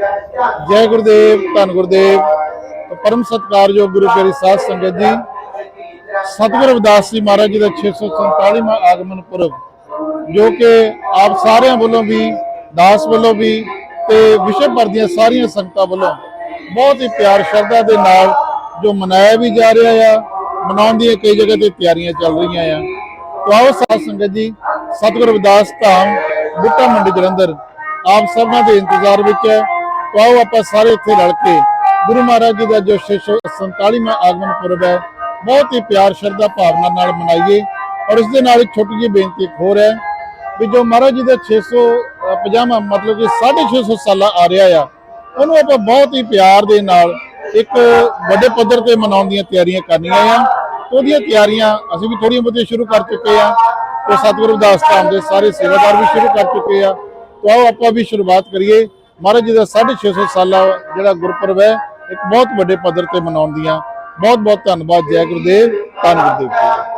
ਜੈ ਗੁਰਦੇਵ, ਧੰਨ ਗੁਰਦੇਵ। ਪਰਮ ਸਤਿਕਾਰਯੋਗ ਗੁਰੂ ਪਿਆਰੀ ਸਾਧ ਸੰਗਤ ਜੀ। ਸਤਿਗੁਰ ਅਵਦਾਸ ਜੀ ਮਹਾਰਾਜ ਜੀ ਦਾ 647ਵਾਂ ਆਗਮਨ ਪੁਰਬ, ਜੋ ਕਿ ਆਪ ਸਾਰਿਆਂ ਵੱਲੋਂ ਵੀ, ਦਾਸ ਵੱਲੋਂ ਵੀ ਤੇ ਵਿਸ਼ਵ ਭਰ ਦੀਆਂ ਸਾਰੀਆਂ ਸੰਗਤਾਂ ਵੱਲੋਂ ਬਹੁਤ ਹੀ ਪਿਆਰ, ਸ਼ਰਧਾ ਦੇ ਨਾਲ ਜੋ ਮਨਾਇਆ ਵੀ ਜਾ ਰਿਹਾ ਆ, ਮਨਾਉਣ ਦੀਆਂ ਕਈ ਜਗ੍ਹਾ ਤੇ ਤਿਆਰੀਆਂ ਚੱਲ ਰਹੀਆਂ ਆ। ਤੋ ਆਓ ਸਾਧ ਸੰਗਤ ਜੀ, ਸਤਿਗੁਰ ਅਵਦਾਸ ਧਾਮ ਬੁੱਟਾ ਮੰਡੀ ਜਲੰਧਰ। ਆਪ ਸਭਨਾਂ ਦੇ ਇੰਤਜ਼ਾਰ ਵਿੱਚ ਹੈ। ਤਾਂ ਆਓ ਆਪਾਂ ਸਾਰੇ ਇੱਥੇ ਰਲ ਕੇ ਗੁਰੂ ਮਹਾਰਾਜ ਜੀ ਦਾ ਜੋ 647ਵਾਂ ਆਗਮਨ ਪੁਰਬ ਹੈ, ਬਹੁਤ ਹੀ ਪਿਆਰ, ਸ਼ਰਧਾ, ਭਾਵਨਾ ਨਾਲ ਮਨਾਈਏ ਔਰ ਇਸ ਦੇ ਨਾਲ ਇੱਕ ਛੋਟੀ ਜਿਹੀ ਬੇਨਤੀ ਇੱਕ ਹੋਰ ਹੈ ਵੀ ਜੋ ਮਹਾਰਾਜ ਜੀ ਦਾ 650ਵਾਂ ਮਤਲਬ ਕਿ 650 ਸਾਲਾ ਆ ਰਿਹਾ ਆ, ਉਹਨੂੰ ਆਪਾਂ ਬਹੁਤ ਹੀ ਪਿਆਰ ਦੇ ਨਾਲ ਇੱਕ ਵੱਡੇ ਪੱਧਰ ਤੇ ਮਨਾਉਣ ਦੀਆਂ ਤਿਆਰੀਆਂ ਕਰਨੀਆਂ ਆ। ਉਹਦੀਆਂ ਤਿਆਰੀਆਂ ਅਸੀਂ ਵੀ ਥੋੜੀਆਂ ਬਹੁਤੀਆਂ ਸ਼ੁਰੂ ਕਰ ਚੁੱਕੇ ਆ। ਤੇ ਸਤਿਗੁਰੂ ਦਾਸ ਧਾਮ ਦੇ ਸਾਰੇ ਸੇਵਾਦਾਰ ਵੀ ਸ਼ੁਰੂ ਕਰ ਚੁੱਕੇ ਆ। ਤਾਂ ਆਓ ਆਪਾਂ ਵੀ ਸ਼ੁਰੂਆਤ ਕਰੀਏ। ਮਹਾਰਾਜ ਜੀ ਦਾ 650 ਸਾਲਾ ਜਿਹੜਾ ਗੁਰਪੁਰਬ ਹੈ, ਇੱਕ ਬਹੁਤ ਵੱਡੇ ਪੱਧਰ ਤੇ ਮਨਾਉਣ ਦੀਆਂ ਬਹੁਤ ਬਹੁਤ ਧੰਨਵਾਦ ਜੈ ਗੁਰਦੇਵ, ਧੰਨ ਗੁਰਦੇਵ ਜੀ।